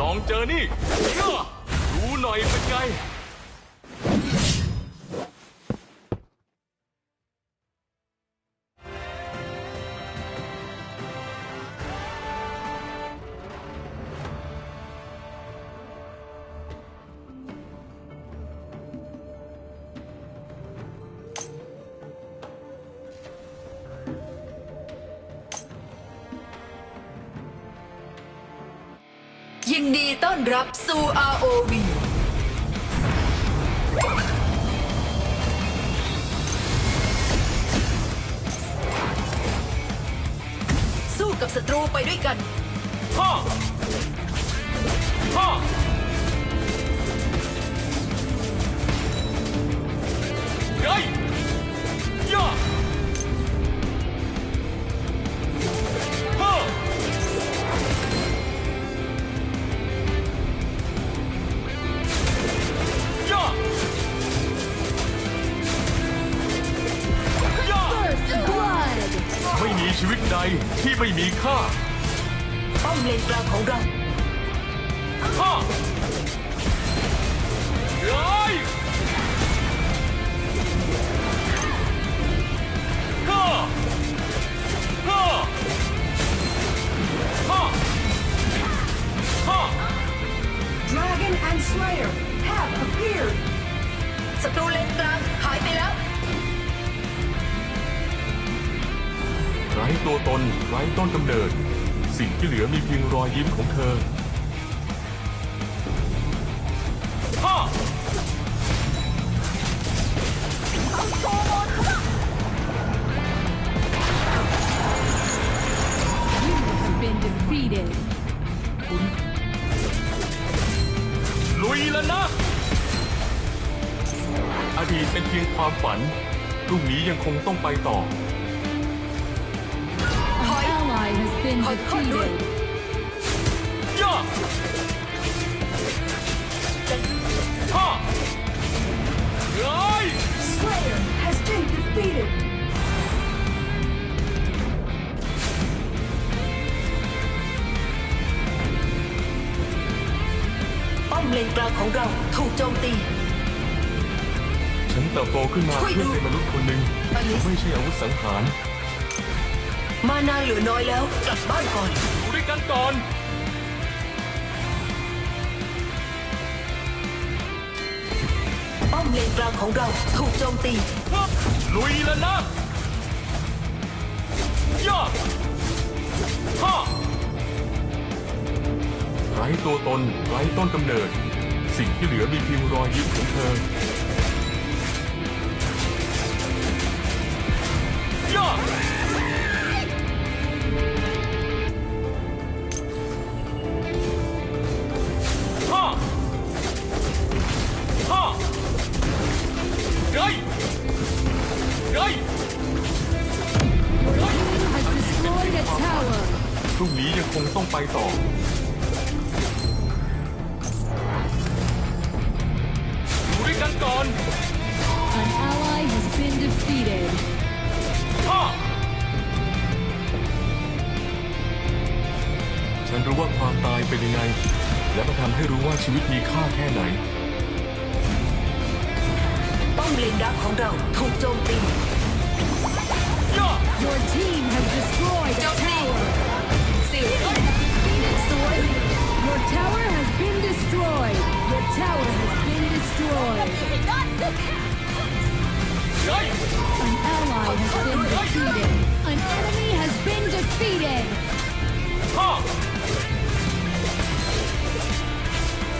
ลองเจอนี่เอ้อดูหน่อยเป็นไง ยินดีต้อนรับสู่ ROV สู้กับศัตรูไปด้วยกัน พ่อ พ่อ สิ่งที่เหลือมีเพียงรอยยิ้มของเธอฮ่า You have been defeated. ลุยแล้วนะ อดีตเป็นเพียงความฝัน พรุ่งนี้ยังคงต้องไปต่อ An ally has been Hold- hold defeated. ย่าฮ่าเฮ้ย Slayer has been defeated. ป้อมเลนกลางของเราถูกโจมตี ฉันเติบโตขึ้นมาช่วยเพื่อดูเป็นมนุษย์คนหนึ่งอลิสไม่ใช่อาวุธสังหาร มานาเหลือน้อยแล้ว กลับบ้านก่อน อยู่ด้วยกันก่อน ป้อมเลนกลางของเราถูกโจมตี ลุยแล้วนะย่าฮ่าไร้ตัวตนไร้ต้นกำเนิด สิ่งที่เหลือมีเพียงรอยยิ้มของเธอ destroyed a tower. พรุ่งนี้ยังคงต้องไปต่อ อยู่ด้วยกันก่อน An ally has been defeated. ฮ่าฉันรู้ว่าความตายเป็นยังไง และมาทำให้รู้ว่าชีวิตมีค่าแค่ไหน ป้อมเลนดักของเราถูกโจมตี ย่า Your team has destroyed a tower has been destroyed. Your tower has been destroyed. เฮ้ย An ally has been defeated. An enemy has been defeated. ฮ่า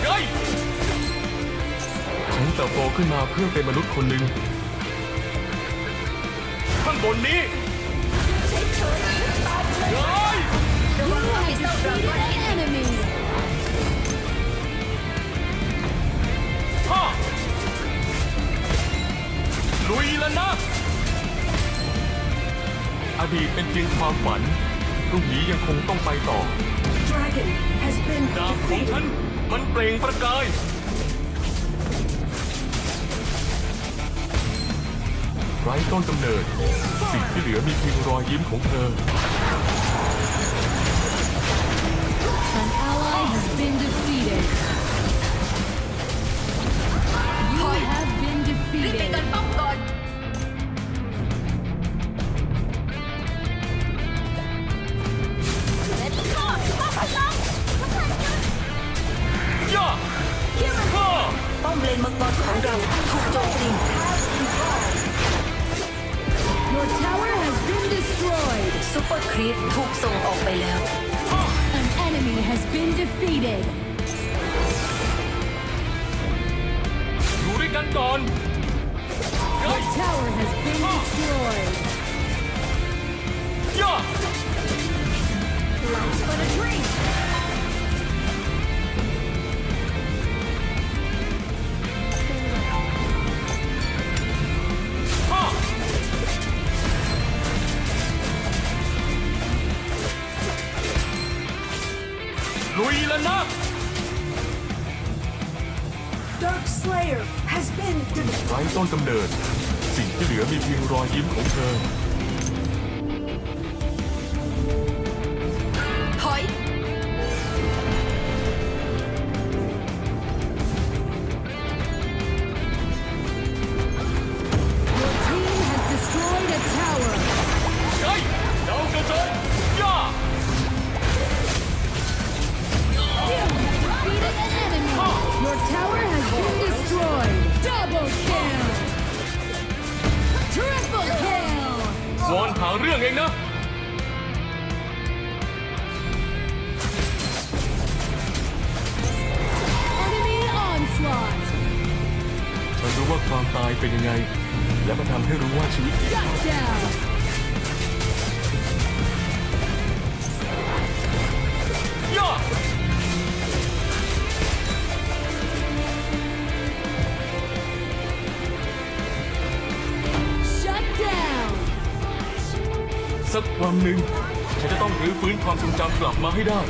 เฮ้ยฉันเติบโตขึ้นมาเพื่อเป็นมนุษย์คนหนึ่งข้างบนนี้เฮ้ย You have defeated an enemy. ฮ่าลุยแล้วนะ อดีตเป็นเพียงความฝันพรุ่งนี้ยังคงต้องไปต่อ Dragon has been ดาบของฉัน defeated. มันเปล่งประกาย ไร้ต้นกำเนิด สิ่งที่เหลือมีเพียงรอยยิ้มของเธอ An ally has been defeated. Hoy! Ribbit on Tower has been destroyed. ย่า Life's but a dream. ฮ่าลุยแล้วนะ Dark Slayer has been defeated. ไร้ต้นกำเนิด สิ่งที่เหลือมีเพียงรอยยิ้มของเธอ ครั้งหนึ่งฉันจะต้องรื้อฟื้นความทรงจำกลับมาให้ได้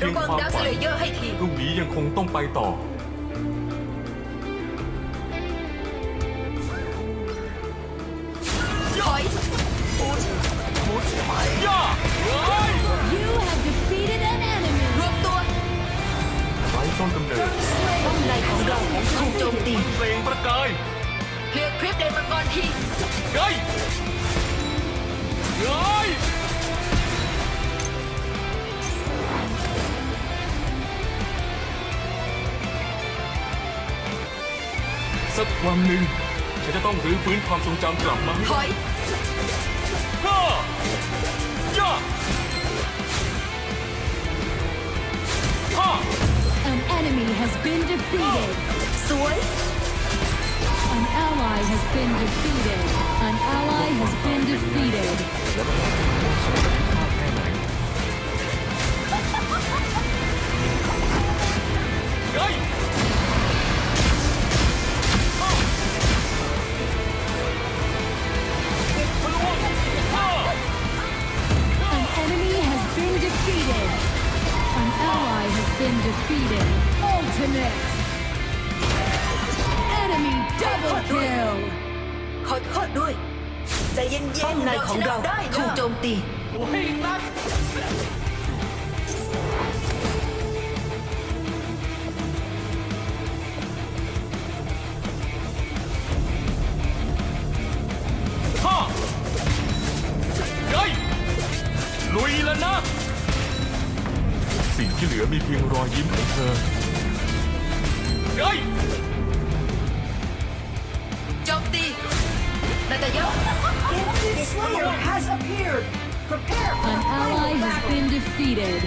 เป็นเพียระงวังความดักสฝันเลเยอร์ให้ทีพรุ่งนี้ยังคงต้องไปต่อ ถอยย่าเฮ้ย You have defeated an enemy. รวมตัวไร้ต้นกำเนิดป้อมในของเราถูกโจมตีเพลงประกายเคลียร์คลิปเดนมังกรที เฮ้ยเฮ้ย สักวันหนึ่งฉันจะต้องรื้อฟื้นความทรงจำกลับมาให้ถอยฮ่าย่าฮ่า An enemy has been defeated. สวย An ally has been defeated. An ally has been defeated. แล้วก็ ใจเย็นๆป้อมในของเราถูกโจมตีฮ่าเฮ้ยลุยแล้วนะ สิ่งที่เหลือมีเพียงรอยยิ้มของเธอ appeared. Prepare for An the final ally has battle. been defeated.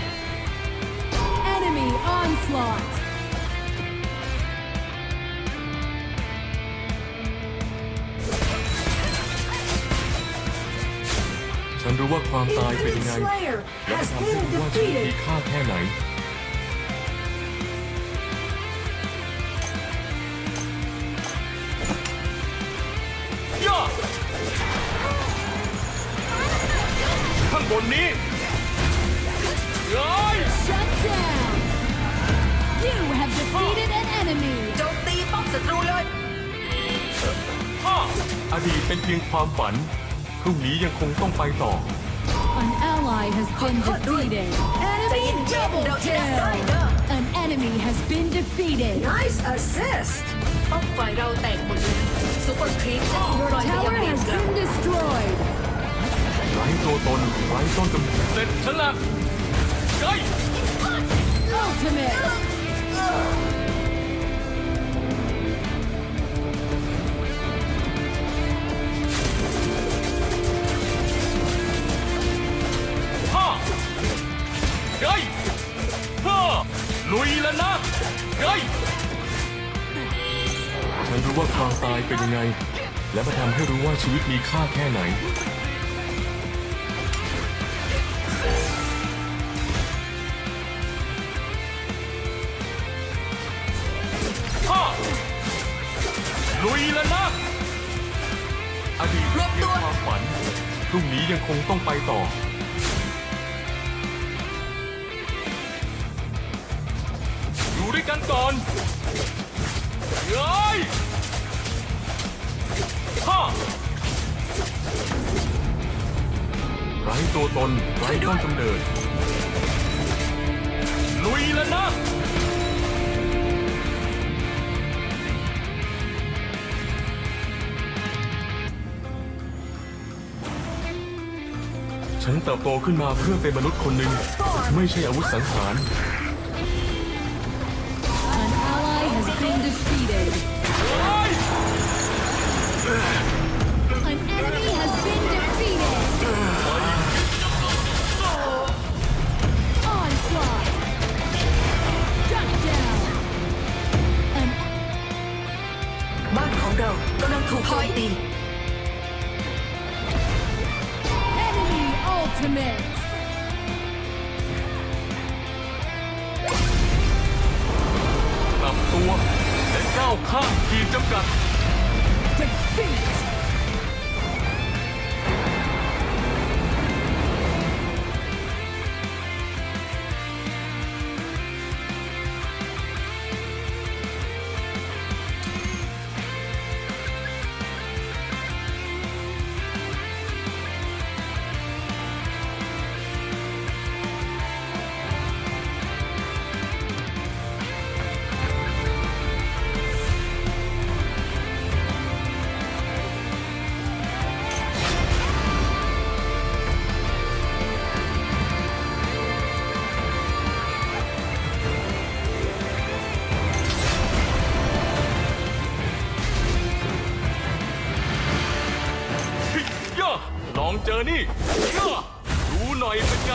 Enemy onslaught. ฉันรู้ว่ บนนี้เฮ้ย Shut down. You have defeated an enemy. โจมตีป้อมศัตรูเลยฮ่าอดีตเป็นเพียงความฝัน พรุ่งนี้ยังคงต้องไปต่อ An ally has been defeated. ใจ Enemy เย็น double ๆเราชนะได้ kill. นะ An enemy has been defeated. Nice assist. ป้อมฝ่ายเราแตกหมดเลยซูเปอร์ครีปจะถูก Your ปล่อยไปยัง tower เลน has กลาง been destroyed. ตัวตนไร้ต้นกำเนิดเสร็จฉันละไก Ultimate. ห้าไกห้าลุยแล้วนะไกฉันรู้ว่าความตายเป็นยังไง และมาทำให้รู้ว่าชีวิตมีค่าแค่ไหน ลุยแล้วนะอดีตรวบตัวเพียงความฝันพรุ่งนี้ยังคงต้องไปต่อ อยู่ด้วยกันก่อนเย้ยฮ่าไร้ตัวตนไร้ต้นกำเนิดลุยแล้วนะ ฉันเติบโตขึ้นมาเพื่อเป็นมนุษย์คนหนึ่ง ไม่ใช่อาวุธสังหาร An ally has been defeated. ข้ามขีดจำกัด เจอนี่ดูหน่อยเป็นไง